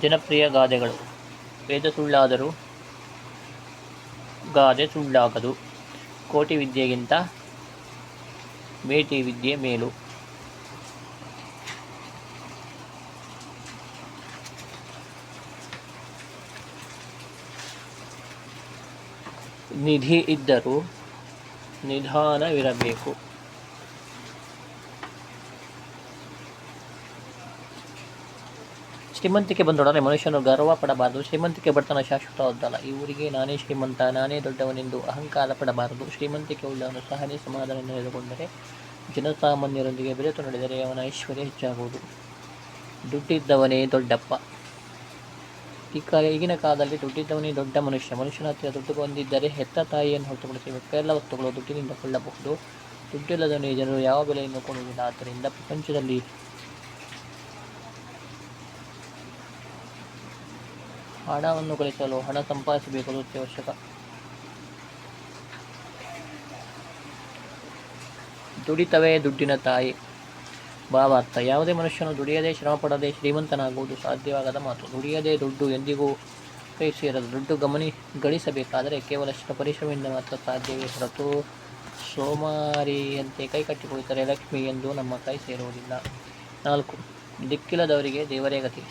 ಜನಪ್ರಿಯ ಗಾದೆಗಳು. ವೇದ ಸುಳ್ಳಾದರೂ ಗಾದೆ ಸುಳ್ಳಾಗದು. ಕೋಟಿ ವಿದ್ಯೆಗಿಂತ ಮೇಟಿ ವಿದ್ಯೆ ಮೇಲು. ನಿಧಿ ಇದ್ದರೂ ನಿಧಾನವಿರಬೇಕು. ಶ್ರೀಮಂತಿಕೆ ಬಂದೊಡನೆ ಮನುಷ್ಯನು ಗರ್ವ ಪಡಬಾರದು ಶ್ರೀಮಂತಿಕೆ ಬಡತನ ಶಾಶ್ವತವಾದ್ದಲ್ಲ ಈ ಊರಿಗೆ ನಾನೇ ಶ್ರೀಮಂತ, ನಾನೇ ದೊಡ್ಡವನೆಂದು ಅಹಂಕಾರ ಪಡಬಾರದು. ಶ್ರೀಮಂತಿಕೆ ಉಳ್ಳವನು ಸಹನೆ ಸಮಾಧಾನ ನಡೆದುಕೊಂಡರೆ ಜನಸಾಮಾನ್ಯರೊಂದಿಗೆ ಬೆರೆತು ನಡೆದರೆ ಅವನ ಐಶ್ವರ್ಯ ಹೆಚ್ಚಾಗುವುದು. ದುಡ್ಡಿದ್ದವನೇ ದೊಡ್ಡಪ್ಪ. ಈ ಕಾಲ ಈಗಿನ ಕಾಲದಲ್ಲಿ ದುಡ್ಡಿದ್ದವನೇ ದೊಡ್ಡ ಮನುಷ್ಯ. ಮನುಷ್ಯನ ಹತ್ತಿರ ದುಡ್ಡು ಬಂದಿದ್ದರೆ ಹೆತ್ತ ತಾಯಿಯನ್ನು ಹೊರತುಪಡಿಸಬೇಕು ಎಲ್ಲ ವಸ್ತುಗಳು ದುಡ್ಡಿನಿಂದ ಕೊಳ್ಳಬಹುದು. ದುಡ್ಡಿಲ್ಲದವನೇ ಜನರು ಯಾವ ಬೆಲೆಯನ್ನು ಕೊಡುವುದಿಲ್ಲ ಆದ್ದರಿಂದ ಪ್ರಪಂಚದಲ್ಲಿ ಹಣವನ್ನು ಗಳಿಸಲು, ಹಣ ಸಂಪಾದಿಸಬೇಕು ಅತ್ಯವಶ್ಯಕ ದುಡಿತವೇ ದುಡ್ಡಿನ ತಾಯಿ. ಭಾವಾರ್ಥ. ಯಾವುದೇ ಮನುಷ್ಯನು ದುಡಿಯದೆ ಶ್ರಮ ಪಡದೆ ಶ್ರೀಮಂತನಾಗುವುದು ಸಾಧ್ಯವಾಗದ ಮಾತು. ದುಡಿಯದೆ ದುಡ್ಡು ಎಂದಿಗೂ ಕೈ ಸೇರದು ದುಡ್ಡು ಗಮನಿ ಗಳಿಸಬೇಕಾದರೆ ಕೇವಲ ಶ್ರ ಪರಿಶ್ರಮದಿಂದ ಮಾತ್ರ ಸಾಧ್ಯವೇ ಹೊರತು ಸೋಮಾರಿಯಂತೆ ಕೈ ಕಟ್ಟಿಕೊಳ್ಳುತ್ತಾರೆ ಲಕ್ಷ್ಮಿ ಎಂದು ನಮ್ಮ ಕೈ ಸೇರುವುದಿಲ್ಲ. ನಾಲ್ಕು. ದಿಕ್ಕಿಲ್ಲದವರಿಗೆ ದೇವರೇ ಗತಿ.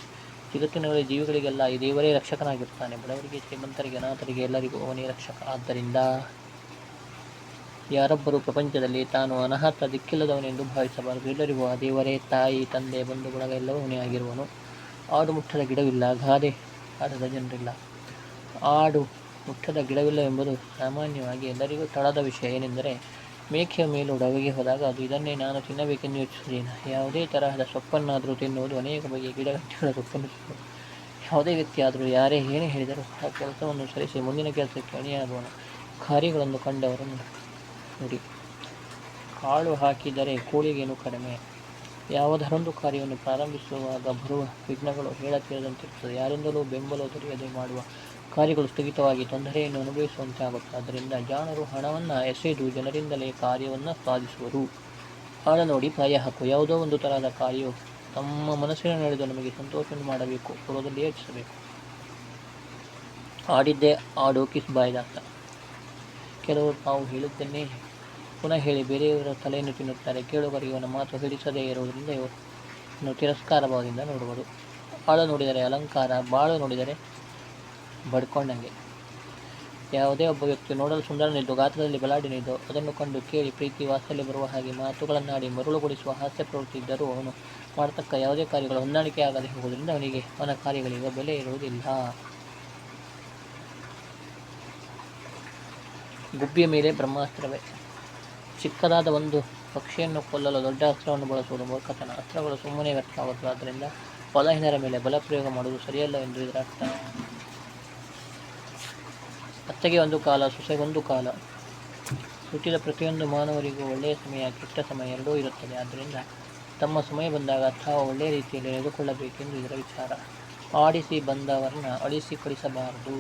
ಜಗತ್ತಿನಲ್ಲಿ ಜೀವಿಗಳಿಗೆಲ್ಲ ಈ ದೇವರೇ ರಕ್ಷಕನಾಗಿರ್ತಾನೆ. ಬಡವರಿಗೆ, ಶ್ರೀಮಂತರಿಗೆ, ಅನಾಥರಿಗೆ ಎಲ್ಲರಿಗೂ ಅವನೇ ರಕ್ಷಕ. ಆದ್ದರಿಂದ ಯಾರೊಬ್ಬರು ಪ್ರಪಂಚದಲ್ಲಿ ತಾನು ಅನಾಹತ ದಿಕ್ಕಿಲ್ಲದವನೆಂದು ಭಾವಿಸಬಾರದು. ಎಲ್ಲರಿಗೂ ಆ ದೇವರೇ ತಾಯಿ, ತಂದೆ ಬಂಧು ಬಳಗ ಎಲ್ಲವೂ ಅವನೇ ಆಗಿರುವನು. ಆಡು ಮುಟ್ಟದ ಗಿಡವಿಲ್ಲ, ಗಾದೆ ಆಡದ ಜನರಿಲ್ಲ. ಆಡು ಮುಟ್ಟದ ಗಿಡವಿಲ್ಲ ಎಂಬುದು ಸಾಮಾನ್ಯವಾಗಿ ಎಲ್ಲರಿಗೂ ತಳದ ವಿಷಯ. ಏನೆಂದರೆ ಮೇಕೆಯ ಮೇಲೂ ಡವೆಗೆ ಹೋದಾಗ ಅದು ಇದನ್ನೇ ನಾನು ತಿನ್ನಬೇಕೆಂದು ಯೋಚಿಸುವುದಿಲ್ಲ ಯಾವುದೇ ತರಹದ ಸೊಪ್ಪನ್ನಾದರೂ ತಿನ್ನುವುದು ಅನೇಕ ಬಗೆಯ ಗಿಡಗಂಟಿಗಳ ಸೊಪ್ಪನ್ನು ತಿನ್ನುವುದು. ಯಾವುದೇ ವ್ಯಕ್ತಿ ಆದರೂ ಯಾರೇ ಏನೇ ಹೇಳಿದರೂ ಆ ಕೆಲಸವನ್ನು ಸರಿಸಿ ಮುಂದಿನ ಕೆಲಸಕ್ಕೆ ಅಣಿಯಾಗೋಣ. ಕಾರ್ಯಗಳನ್ನು ಕಂಡವರನ್ನು ನೋಡಿ. ಕಾಳು ಹಾಕಿದರೆ ಕೋಳಿಗೇನು ಕಡಿಮೆ? ಯಾವುದರೊಂದು ಕಾರ್ಯವನ್ನು ಪ್ರಾರಂಭಿಸುವಾಗ ಬರುವ ವಿಘ್ನಗಳು ಹೇಳತೀರದಂತಿರುತ್ತದೆ. ಯಾರಿಂದಲೂ ಬೆಂಬಲ ದೊರೆಯದೆ ಮಾಡುವ ಕಾರ್ಯಗಳು ಸ್ಥಗಿತವಾಗಿ ತೊಂದರೆಯನ್ನು ಅನುಭವಿಸುವಂತೆ ಆಗುತ್ತೆ. ಆದ್ದರಿಂದ ಜಾಣರು ಹಣವನ್ನು ಎಸೆದು ಜನರಿಂದಲೇ ಕಾರ್ಯವನ್ನು ಸಾಧಿಸುವರು. ಹಣ ನೋಡಿ, ಪ್ರಾಯ ಹಾಕು. ಯಾವುದೋ ಒಂದು ತರಹದ ಕಾರ್ಯವು ತಮ್ಮ ಮನಸ್ಸಿನ ನಡೆದು ನಮಗೆ ಸಂತೋಷವನ್ನು ಮಾಡಬೇಕು ಪೂರ್ವದಲ್ಲಿ ಯೋಚಿಸಬೇಕು. ಆಡಿದ್ದೇ ಆಡೋ ಕಿಸ್ ಬಾಯ್ದಾಗ್ತ ಕೆಲವರು ತಾವು ಹೇಳುತ್ತೇನೆ, ಪುನಃ ಹೇಳಿ ಬೇರೆಯವರ ತಲೆಯನ್ನು ತಿನ್ನುತ್ತಾರೆ. ಕೇಳುಗರಿಗೆ ಅವನ ಮಾತು ಹಿಡಿಸದೇ ಇರುವುದರಿಂದ ಇವರು ತಿರಸ್ಕಾರ ಭಾವದಿಂದ ಆಳು ನೋಡಿದರೆ ಅಲಂಕಾರ, ಬಾಳು ನೋಡಿದರೆ ಬಡ್ಕೊಂಡಂಗೆ. ಯಾವುದೇ ಒಬ್ಬ ವ್ಯಕ್ತಿ ನೋಡಲು ಸುಂದರನಿದ್ದು ಗಾತ್ರದಲ್ಲಿ ಬಲಾಡಿನಿದ್ದು ಅದನ್ನು ಕಂಡು ಕೇಳಿ ಪ್ರೀತಿ ವಾತ್ಸಲ್ಯ ಬರುವ ಹಾಗೆ ಮಾತುಗಳನ್ನಾಡಿ ಮರುಳುಗೊಳಿಸುವ ಹಾಸ್ಯ ಪ್ರವೃತ್ತಿ ಇದ್ದರೂ ಅವನು ಮಾಡತಕ್ಕ ಯಾವುದೇ ಕಾರ್ಯಗಳು ಹೊಂದಾಣಿಕೆ ಆಗದೆ ಹೋಗುವುದರಿಂದ ಅವನಿಗೆ ಅವನ ಕಾರ್ಯಗಳಿಗೆ ಬೆಲೆ ಇರುವುದಿಲ್ಲ. ಗುಬ್ಬಿಯ ಮೇಲೆ ಬ್ರಹ್ಮಾಸ್ತ್ರವೇ. ಚಿಕ್ಕದಾದ ಒಂದು ಪಕ್ಷಿಯನ್ನು ಕೊಲ್ಲಲು ದೊಡ್ಡ ಅಸ್ತ್ರವನ್ನು ಬಳಸುವುದು ಮೂರ್ಖತನ. ಅಸ್ತ್ರಗಳು ಸುಮ್ಮನೆ ವ್ಯರ್ಥವಾಗುತ್ತದೆ ಆದ್ದರಿಂದ ಬಲಹೀನರ ಮೇಲೆ ಬಲಪ್ರಯೋಗ ಮಾಡುವುದು ಸರಿಯಲ್ಲ ಎಂದು ಇದರ ಅರ್ಥ ಅತ್ತೆಗೆ ಒಂದು ಕಾಲ ಸೊಸೆಗೊಂದು ಕಾಲ. ಹುಟ್ಟಿದ ಪ್ರತಿಯೊಂದು ಮಾನವರಿಗೂ ಒಳ್ಳೆಯ ಸಮಯ, ಕೆಟ್ಟ ಸಮಯ ಎರಡೂ ಇರುತ್ತದೆ. ಆದ್ದರಿಂದ ತಮ್ಮ ಸಮಯ ಬಂದಾಗ ತಾವು ಒಳ್ಳೆಯ ರೀತಿಯಲ್ಲಿ ನಡೆದುಕೊಳ್ಳಬೇಕೆಂದು ಇದರ ವಿಚಾರ. ಆಡಿಸಿ ಬಂದವರನ್ನ ಅಳಿಸಿ ಕಳಿಸಬಾರದು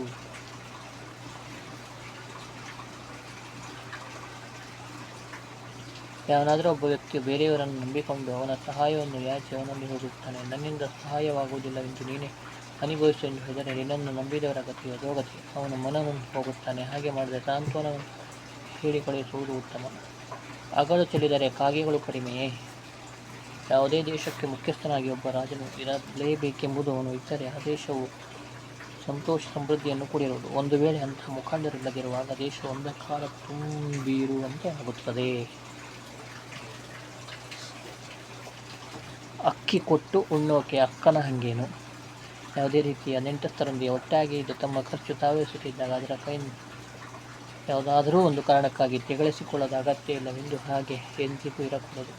ಯಾವನಾದರೂ ಒಬ್ಬ ವ್ಯಕ್ತಿಯು ಬೇರೆಯವರನ್ನು ನಂಬಿಕೊಂಡು ಅವನ ಸಹಾಯವನ್ನು ಯಾಚೆ ಅವನಲ್ಲಿ ಹೋಗುತ್ತಾನೆ. ನನ್ನಿಂದ ಸಹಾಯವಾಗುವುದಿಲ್ಲವೆಂದು ನೀನೇ ಅನುಭವಿಸು ಎಂದು ಹೇಳಿದರೆ ನಿನ್ನನ್ನು ನಂಬಿದವರ ಗತಿಯು ಅಧೋಗತಿ ಅವನು ಮನವನ್ನು ಹೋಗುತ್ತಾನೆ. ಹಾಗೆ ಮಾಡಿದರೆ ಸಾಂತ್ವನವನ್ನು ಹೇಳಿಕೊಳಿಸುವುದು ಉತ್ತಮ. ಅಗಲು ಚೆಲ್ಲಿದರೆ ಕಾಗೆಗಳು ಕಡಿಮೆಯೇ? ಯಾವುದೇ ದೇಶಕ್ಕೆ ಮುಖ್ಯಸ್ಥನಾಗಿ ಒಬ್ಬ ರಾಜನು ಇರಲೇಬೇಕೆಂಬುದು ಅವನು ಇದ್ದರೆ ಆ ದೇಶವು ಸಂತೋಷ ಸಮೃದ್ಧಿಯನ್ನು ಕೂಡಿರುವುದು. ಒಂದು ವೇಳೆ ಅಂತಹ ಮುಖಂಡರಿಲ್ಲದಿರುವಾಗ ದೇಶ ಅಂಧಕಾರ ತುಂಬಿರುವಂತೆ ಆಗುತ್ತದೆ. ಅಕ್ಕಿ ಕೊಟ್ಟು ಉಣ್ಣೋಕೆ ಅಕ್ಕನ ಹಂಗೇನು? ಯಾವುದೇ ರೀತಿಯ ನೆಂಟಸ್ಥರೊಂದಿಗೆ ಒಟ್ಟಾಗಿ ಇದು ತಮ್ಮ ಖರ್ಚು ತಾವೇ ಸುಟ್ಟಿದ್ದಾಗ ಅದರ ಕೈ ಯಾವುದಾದರೂ ಒಂದು ಕಾರಣಕ್ಕಾಗಿ ತೆಗಳಿಸಿಕೊಳ್ಳದ ಅಗತ್ಯ ಇಲ್ಲವೆಂದು ಹಾಗೆ ಎಂದಿಗೂ ಇರಕೂಡದು.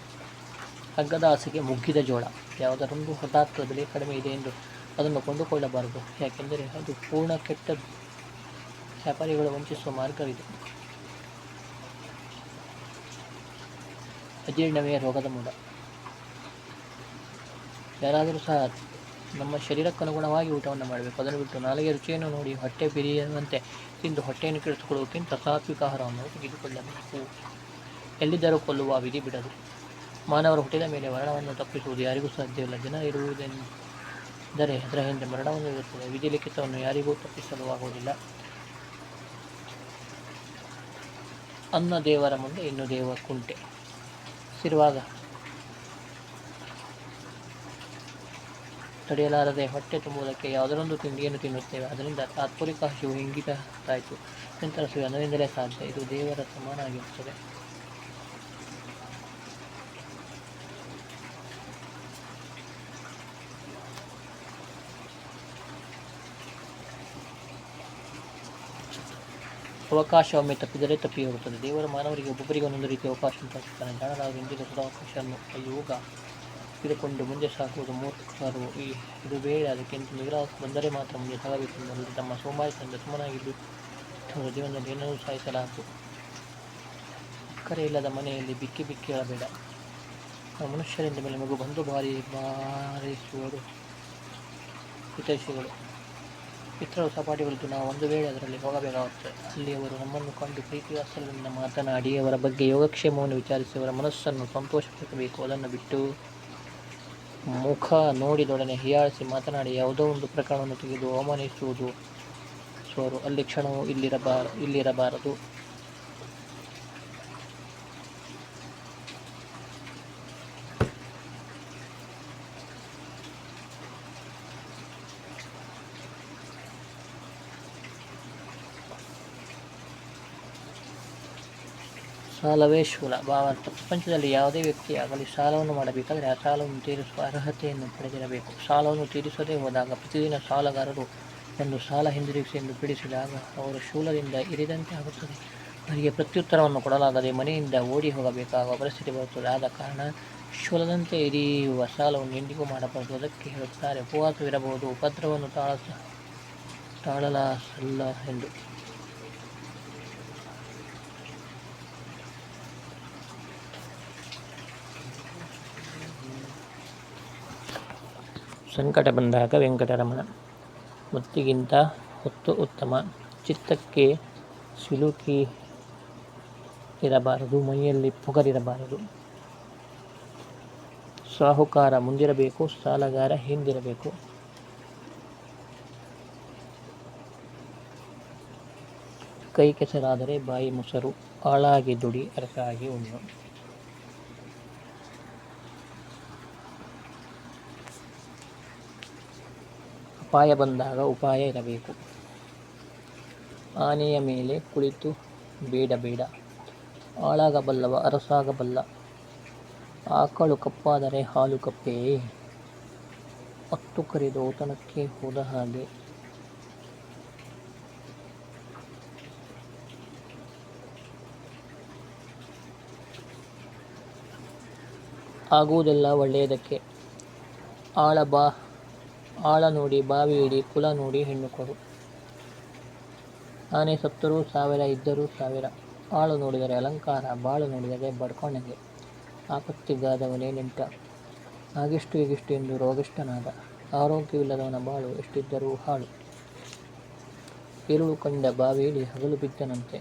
ಹಗ್ಗದ ಆಸೆಗೆ ಮುಗ್ಗಿದ ಜೋಳ. ಯಾವುದರೊಂದು ಹಠಾತ್ ಬೆಲೆ ಕಡಿಮೆ ಇದೆ ಎಂದು ಅದನ್ನು ಕೊಂಡುಕೊಳ್ಳಬಾರದು. ಯಾಕೆಂದರೆ ಅದು ಪೂರ್ಣ ಕೆಟ್ಟದ್ದು ವ್ಯಾಪಾರಿಗಳು ವಂಚಿಸುವ ಮಾರ್ಗವಿದೆ. ಅಜೀರ್ಣವೇ ರೋಗದ ಮೂಲ. ಯಾರಾದರೂ ಸಹ ನಮ್ಮ ಶರೀರಕ್ಕನುಗುಣವಾಗಿ ಊಟವನ್ನು ಮಾಡಬೇಕು. ಅದನ್ನು ಬಿಟ್ಟು ನಾಲಿಗೆ ರುಚಿಯನ್ನು ನೋಡಿ, ಹೊಟ್ಟೆ ಬಿರಿಯುವಂತೆ ತಿಂದು ಹೊಟ್ಟೆಯನ್ನು ಕೆಡಿಸಿಕೊಳ್ಳುವುದಕ್ಕಿಂತ ಸಾತ್ವಿಕ ಆಹಾರವನ್ನು ತೆಗೆದುಕೊಳ್ಳಬೇಕು. ಎಲ್ಲಿದ್ದರೂ ಕೊಲ್ಲುವ ವಿಧಿ ಬಿಡದು. ಮಾನವರ ಹುಟ್ಟಿದ ಮೇಲೆ ಮರಣವನ್ನು ತಪ್ಪಿಸುವುದು ಯಾರಿಗೂ ಸಾಧ್ಯವಿಲ್ಲ ಜನ ಇರುವುದೆಂದರೆ ಅದರ ಹಿಂದೆ ಮರಣವನ್ನು ಇರುತ್ತದೆ. ವಿಧಿ ಲಿಖಿತವನ್ನು ಯಾರಿಗೂ ತಪ್ಪಿಸಲು ಆಗುವುದಿಲ್ಲ. ಅನ್ನ ದೇವರ ಮುಂದೆ, ಇನ್ನು ದೇವ ಕುಂಟೆ. ಸಿರುವಾಗ ತಡೆಯಲಾರದೆ ಹೊಟ್ಟೆ ತುಂಬುವುದಕ್ಕೆ ಯಾವುದರೊಂದು ತಿಂಡಿಯನ್ನು ತಿನ್ನುತ್ತೇವೆ. ಅದರಿಂದ ತಾತ್ಪುರಿಕ ಹಸಿವು ಹಿಂಗಿತಾಯಿತು ನಂತರ ಹಸಿವು ಅನ್ನದಿಂದಲೇ ಸಾಧ್ಯ. ಇದು ದೇವರ ಸಮಾನ ಆಗಿರುತ್ತದೆ. ಅವಕಾಶ ಒಮ್ಮೆ ತಪ್ಪಿದರೆ ತಪ್ಪಿ ಹೋಗುತ್ತದೆ ದೇವರ ಮಾನವರಿಗೆ ಒಬ್ಬೊಬ್ಬರಿಗೆ ಒಂದೊಂದು ರೀತಿಯ ಅವಕಾಶ ತೋರಿಸುತ್ತಾನೆ ಜಾಣರಾದ ಇಂದಿನ ಸದಾವಕಾಶವನ್ನು ಕೈಯುವಾಗ ಹಿಡಿದುಕೊಂಡು ಮುಂದೆ ಸಾಗುವುದು ಮೂರ್ಖರು. ಈ ಇದು ಬೇಡ ಅದಕ್ಕಿಂತ ನಿಗ್ರಹ ಬಂದರೆ ಮಾತ್ರ ಮುಂದೆ ಸಾಗಬೇಕೆಂದು ತಮ್ಮ ಸೋಮಾರಿತನದ ಸುಮ್ಮನಾಗಿದ್ದು. ಅವರ ಜೀವನದಲ್ಲಿ ಏನನ್ನೂ ಸಾಯಿಸಲಾಗದು. ಅಕ್ಕರೆ ಇಲ್ಲದ ಮನೆಯಲ್ಲಿ ಬಿಕ್ಕಿ ಬಿಕ್ಕಿ ಹೇಳಬೇಡ ಮನುಷ್ಯರಿಂದ ಮೇಲೆ ಮಗು ಬಂದು ಬಾರಿ ಬಾರಿಸುವರು ಹಿತೈಷಿಗಳು. ಪಿತೃ ಸಪಾಟಿಗಳಿದ್ದು ನಾವು ಒಂದು ವೇಳೆ ಅದರಲ್ಲಿ ಹೋಗಬೇಕಾಗುತ್ತದೆ ಅಲ್ಲಿ ಅವರು ನಮ್ಮನ್ನು ಕಂಡು ಪ್ರೀತಿ ವಾತ್ಸಲ್ಯದಿಂದ ಮಾತನಾಡಿ ಅವರ ಬಗ್ಗೆ ಯೋಗಕ್ಷೇಮವನ್ನು ವಿಚಾರಿಸಿ ಅವರ ಮನಸ್ಸನ್ನು ಸಂತೋಷಪಡಿಸಬೇಕು. ಅದನ್ನು ಬಿಟ್ಟು ಮುಖ ನೋಡಿದೊಡನೆ ಹೀಯಾಳಿಸಿ ಮಾತನಾಡಿ ಯಾವುದೋ ಒಂದು ಪ್ರಕರಣವನ್ನು ತೆಗೆದು ಅವಮಾನಿಸುವುದು. ಸೋರು ಅಲ್ಲಿ ಕ್ಷಣವು ಇಲ್ಲಿರಬಾರ ಇಲ್ಲಿರಬಾರದು. ಸಾಲವೇ ಶೂಲ ಭಾವಾರ್ಥ ಪ್ರಪಂಚದಲ್ಲಿ ಯಾವುದೇ ವ್ಯಕ್ತಿ ಆಗಲಿ ಸಾಲವನ್ನು ಮಾಡಬೇಕಾದರೆ ಆ ಸಾಲವನ್ನು ತೀರಿಸುವ ಅರ್ಹತೆಯನ್ನು ಪಡೆದಿರಬೇಕು. ಸಾಲವನ್ನು ತೀರಿಸದೇ ಹೋದಾಗ ಪ್ರತಿದಿನ ಸಾಲಗಾರರು ಎಂದು ಸಾಲ ಹಿಂದಿರುಗಿಸಿ ಎಂದು ಪೀಡಿಸಿದಾಗ ಅವರು ಶೂಲದಿಂದ ಇರಿದಂತೆ ಆಗುತ್ತದೆ. ಅವರಿಗೆ ಪ್ರತ್ಯುತ್ತರವನ್ನು ಕೊಡಲಾಗದೆ ಮನೆಯಿಂದ ಓಡಿ ಹೋಗಬೇಕಾಗುವ ಪರಿಸ್ಥಿತಿ ಬರುತ್ತದೆ. ಆದ ಕಾರಣ ಶೂಲದಂತೆ ಇರಿಯುವ ಸಾಲವನ್ನು ಎಂದಿಗೂ ಮಾಡಬಾರದು. ಅದಕ್ಕೆ ಹೇಳುತ್ತಾರೆ, ಉಪವಾಸವಿರಬಹುದು ಉಪದ್ರವನ್ನು ತಾಳ ತಾಳಲಾಸಲ್ಲ ಎಂದು. ಸಂಕಟ ಬಂದಾಗ ವೆಂಕಟರಮಣ, ಮುತ್ತಿಗಿಂತ ಹೊತ್ತು ಉತ್ತಮ, ಚಿತ್ತಕ್ಕೆ ಸಿಲುಕಿ ಇರಬಾರದು, ಮೈಯಲ್ಲಿ ಪುಗರಿರಬಾರದು. ಸಾಹುಕಾರ ಮುಂದಿರಬೇಕು, ಸಾಲಗಾರ ಹಿಂದಿರಬೇಕು. ಕೈ ಕೆಸರಾದರೆ ಬಾಯಿ ಮೊಸರು ಆಳಾಗಿ ದುಡಿ ಅರಸಾಗಿ ಉಣ್ಣು. ಅಪಾಯ ಬಂದಾಗ ಉಪಾಯ ಇರಬೇಕು. ಆನೆಯ ಮೇಲೆ ಕುಳಿತು ಬೇಡ ಬೇಡ ಆಳಾಗಬಲ್ಲವ ಅರಸಾಗಬಲ್ಲ. ಆಕಳು ಕಪ್ಪಾದರೆ ಹಾಲು ಕಪ್ಪೇ. ಹತ್ತು ಕರೆದು ಔತಣಕ್ಕೆ ಹೋದ ಹಾಗೆ. ಆಗುವುದೆಲ್ಲ ಒಳ್ಳೆಯದಕ್ಕೆ. ಆಳ ಬಾ. ಆಳ ನೋಡಿ, ಬಾವಿ ಇಡಿ, ಕುಲ ನೋಡಿ ಹೆಣ್ಣು ಕೊಡು. ಆನೆ ಸತ್ತರೂ ಸಾವಿರ, ಇದ್ದರೂ ಸಾವಿರ. ಆಳು ನೋಡಿದರೆ ಅಲಂಕಾರ, ಬಾಳು ನೋಡಿದರೆ ಬಡ್ಕೊಂಡಂಗೆ ಆಪತ್ತಿಗಾದವನೇ ನೆಂಟ. ಆಗಿಷ್ಟು ಈಗಿಷ್ಟು ಎಂದು ರೋಗಿಷ್ಟನಾದ ಆರೋಗ್ಯವಿಲ್ಲದವನ ಬಾಳು ಎಷ್ಟಿದ್ದರೂ ಹಾಳು. ಇರುಳು ಕಂಡ ಬಾವಿಯಲ್ಲಿ ಹಗಲು ಬಿದ್ದನಂತೆ.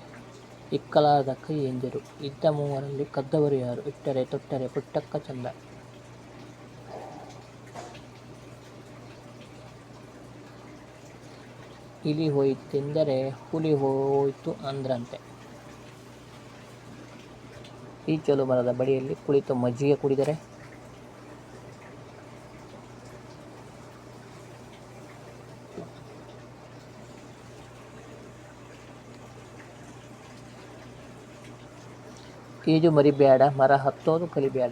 ಇಕ್ಕಲಾರದ ಕೈ ಎಂದಿರು. ಇದ್ದ ಮೂವರಲ್ಲಿ ಕದ್ದವರು ಯಾರು? ಇಟ್ಟರೆ ತೊಟ್ಟರೆ ಪುಟ್ಟಕ್ಕ ಚಂದ. ಇಲಿ ಹೋಯಿತೆಂದರೆ ಹುಲಿ ಹೋಯಿತು ಅಂದ್ರಂತೆ ಈಚಲು ಮರದ ಬಳಿಯಲ್ಲಿ ಕುಳಿತು ಮಜ್ಜಿಗೆ ಕುಡಿದರೆ ಈಜು ಮರಿಬೇಡ ಮರ ಹತ್ತೋದು ಕಲಿಬೇಡ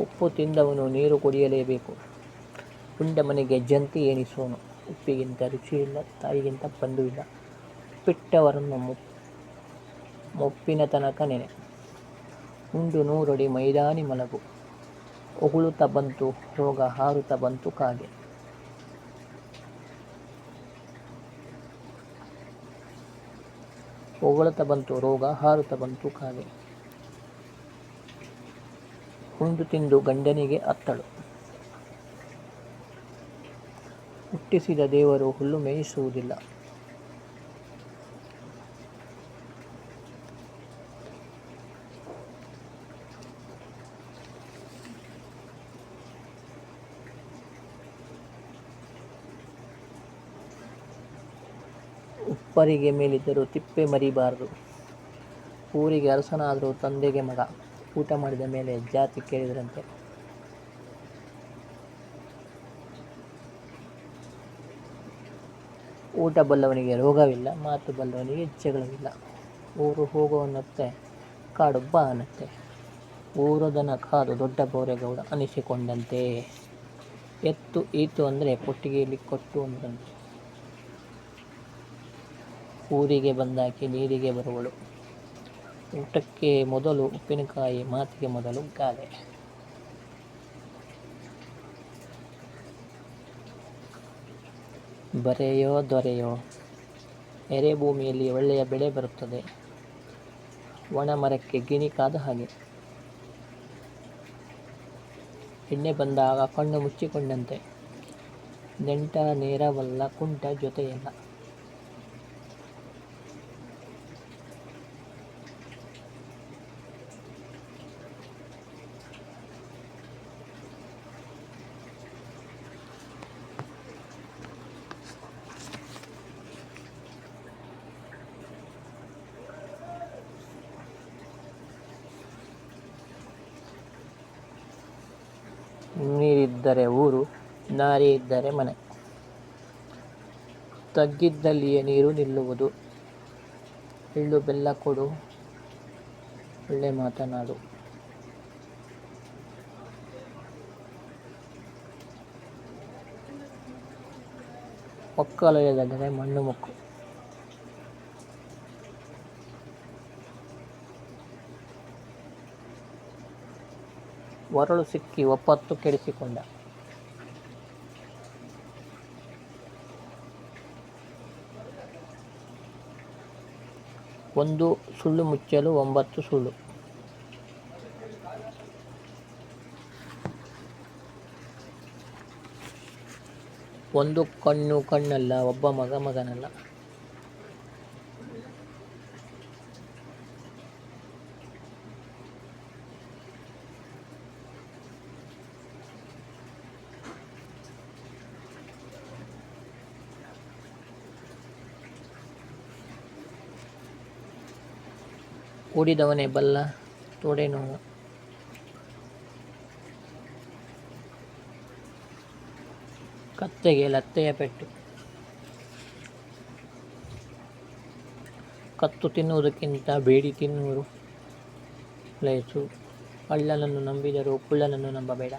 ಉಪ್ಪು ತಿಂದವನು ನೀರು ಕುಡಿಯಲೇಬೇಕು. ಉಂಡ ಮನೆಗೆ ಜಂತಿ ಎನಿಸೋನು ಉಪ್ಪಿಗಿಂತ ರುಚಿಯಿಲ್ಲ, ತಾಯಿಗಿಂತ ಬಂಧು ಇಲ್ಲ ಉಪ್ಪಿಟ್ಟವರನ್ನು ಮುಪ್ ಮುಪ್ಪಿನ ತನಕ ನೆನೆ. ಉಂಡು ನೂರಡಿ ಮೈದಾನಿ ಮಲಗು. ಉಗುಳುತ್ತ ಬಂತು, ರೋಗ ಹಾರುತ್ತ ಬಂತು ಕಾಗೆ. ಉಗುಳುತ್ತ ಬಂತು, ರೋಗ ಹಾರುತ್ತ ಬಂತು ಕಾಗೆ. ಉಂಡು ತಿಂದು ಗಂಡನಿಗೆ ಅತ್ತಳು. ಹುಟ್ಟಿಸಿದ ದೇವರು ಹುಲ್ಲು ಮೇಯಿಸುವುದಿಲ್ಲ. ಉಪ್ಪರಿಗೆ ಮೇಲಿದ್ದರೂ ತಿಪ್ಪೆ ಮರಿಬಾರದು. ಊರಿಗೆ ಅರಸನಾದರೂ ತಂದೆಗೆ ಮಗ. ಊಟ ಮಾಡಿದ ಮೇಲೆ ಜಾತಿ ಕೇಳಿದರಂತೆ. ಊಟ ಬಲ್ಲವನಿಗೆ ರೋಗವಿಲ್ಲ, ಮಾತು ಬಲ್ಲವನಿಗೆ ಜಗಳವಿಲ್ಲ ಊರು ಹೋಗುವನತ್ತೆ, ಕಾಡು ಬಾ ಅನ್ನತ್ತೆ ಊರದನ ಕಾದು ದೊಡ್ಡ ಬೋರೆಗೌಡ ಅನಿಸಿಕೊಂಡಂತೆ. ಎತ್ತು ಈತು ಅಂದರೆ ಕೊಟ್ಟಿಗೆಯಲ್ಲಿ ಕೊಟ್ಟು ಅಂದಂತೆ ಊರಿಗೆ ಬಂದಾಕಿ ನೀರಿಗೆ ಬರುವಳು. ಊಟಕ್ಕೆ ಮೊದಲು ಉಪ್ಪಿನಕಾಯಿ, ಮಾತಿಗೆ ಮೊದಲು ಗಾದೆ ಬರೆಯೋ ದೊರೆಯೋ, ಎರೆ ಭೂಮಿಯಲ್ಲಿ ಒಳ್ಳೆಯ ಬೆಳೆ ಬರುತ್ತದೆ. ಒಣ ಮರಕ್ಕೆ ಗಿಣಿ ಕಾದ ಹಾಗೆ. ಎಣ್ಣೆ ಬಂದಾಗ ಕಣ್ಣು ಮುಚ್ಚಿಕೊಂಡಂತೆ. ನೆಂಟ ನೇರವಲ್ಲ ಕುಂಟ ಜೊತೆಯಲ್ಲ. ನೀರಿದ್ದರೆ ಊರು, ನಾರಿ ಇದ್ದರೆ ಮನೆ. ತಗ್ಗಿದ್ದಲ್ಲಿಯೇ ನೀರು ನಿಲ್ಲುವುದು. ಎಳ್ಳು ಬೆಲ್ಲ ಕೊಡು, ಒಳ್ಳೆ ಮಾತನಾಡು. ಒಕ್ಕಲೆಳೆದರೆ ಮಣ್ಣು ಮುಕ್ಕು. ಒರಳು ಸಿಕ್ಕಿ ಒಪ್ಪತ್ತು ಕೆಡಿಸಿಕೊಂಡ. ಒಂದು ಸುಳ್ಳು ಮುಚ್ಚಲು ಒಂಬತ್ತು ಸುಳ್ಳು. ಒಂದು ಕಣ್ಣು ಕಣ್ಣಲ್ಲ, ಒಬ್ಬ ಮಗ ಮಗನಲ್ಲ. ಕೂಡಿದವನೇ ಬಲ್ಲ ತೊಡೆ ನೋವು. ಕತ್ತೆಗೆ ಲತ್ತೆಯ ಪೆಟ್ಟು. ಕತ್ತು ತಿನ್ನುವುದಕ್ಕಿಂತ ಬೇಡಿ ತಿನ್ನುವರು. ಲೇಸು ಕಳ್ಳನನ್ನು ನಂಬಿದರು ಕುಳ್ಳನನ್ನು ನಂಬಬೇಡ.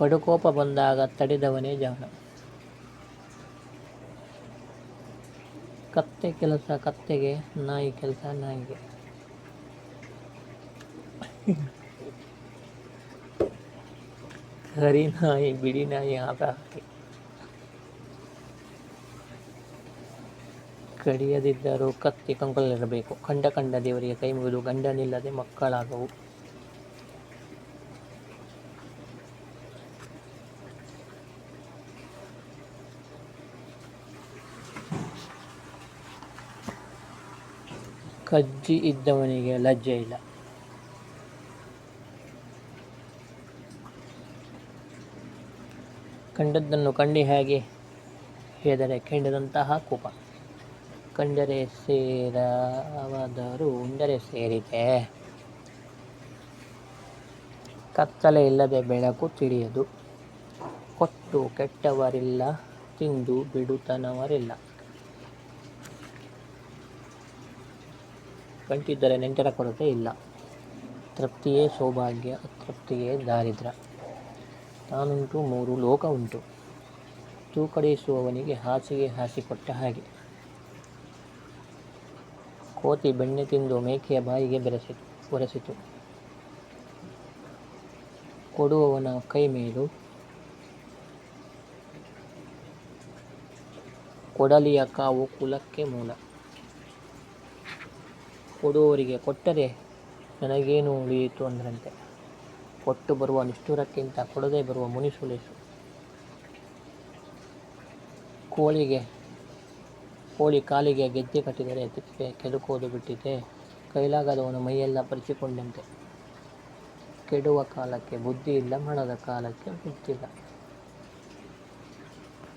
ಕಡುಕೋಪ ಬಂದಾಗ ತಡೆದವನೇ ಜಾಣ. ಕತ್ತೆ ಕೆಲಸ ಕತ್ತೆಗೆ, ನಾಯಿ ಕೆಲಸ ನಾಯಿಗೆ. ಕರಿ ನಾಯಿ, ಬಿಡಿ ನಾಯಿ, ಆಟ ಹಾಕಿ. ಕಡಿಯದಿದ್ದರೂ ಕತ್ತಿ ಕಂಕಲಿರಬೇಕು ಕಂಡ ಕಂಡ ದೇವರಿಗೆ ಕೈ ಮುಗಿದು ಗಂಡನಿಲ್ಲದೆ ಮಕ್ಕಳಾಗವು. ಕಜ್ಜಿ ಇದ್ದವನಿಗೆ ಲಜ್ಜೆ ಇಲ್ಲ. ಕಂಡದ್ದನ್ನು ಕಂಡಿ ಹಾಗೆ? ಹೇದರೆ ಕೆಂಡದಂತಹ ಕೋಪ. ಕಂಡರೆ ಸೇರವಾದರೂ ಉಂಡರೆ ಸೇರಿದೆ. ಕತ್ತಲೆ ಇಲ್ಲದೆ ಬೆಳಕು ತಿಳಿಯದು. ಕೊಟ್ಟು ಕೆಟ್ಟವರಿಲ್ಲ, ತಿಂದು ಬಿಡುತನವರಿಲ್ಲ. ಕಂಟಿದ್ದರೆ ನೆಂಟರ ಕೊರತೆ ಇಲ್ಲ. ತೃಪ್ತಿಯೇ ಸೌಭಾಗ್ಯ, ಅತೃಪ್ತಿಯೇ ದಾರಿದ್ರ. ತಾನುಂಟು, ಮೂರು ಲೋಕ ಉಂಟು ತೂಕಡಿಸುವವನಿಗೆ ಹಾಸಿಗೆ ಹಾಸಿಕೊಟ್ಟ ಹಾಗೆ. ಕೋತಿ ಬೆಣ್ಣೆ ತಿಂದು ಮೇಕೆಯ ಬಾಯಿಗೆ ಬೆರೆಸಿತು ಒರೆಸಿತು. ಕೊಡುವವನ ಕೈ ಮೇಲು ಕೊಡಲಿಯ ಕಾವು ಕುಲಕ್ಕೆ ಮೂಲ. ಕೊಡುವವರಿಗೆ ಕೊಟ್ಟರೆ ನನಗೇನು ಉಳಿಯಿತು ಅಂದ್ರಂತೆ. ಕೊಟ್ಟು ಬರುವ ನಿಷ್ಠುರಕ್ಕಿಂತ ಕೊಡದೆ ಬರುವ ಮುನಿಸುಳಿಸು. ಕೋಳಿಗೆ, ಕೋಳಿ ಕಾಲಿಗೆ ಗೆಜ್ಜೆ ಕಟ್ಟಿದರೆ ತಿಪ್ಪೆ ಕೆಡುಕೋದು ಬಿಟ್ಟಿದೆ. ಕೈಲಾಗದವನು ಮೈಯೆಲ್ಲ ಪರಿಚಿಕೊಂಡಂತೆ. ಕೆಡುವ ಕಾಲಕ್ಕೆ ಬುದ್ಧಿ ಇಲ್ಲ, ಮಣದ ಕಾಲಕ್ಕೆ ಬುದ್ಧಿಲ್ಲ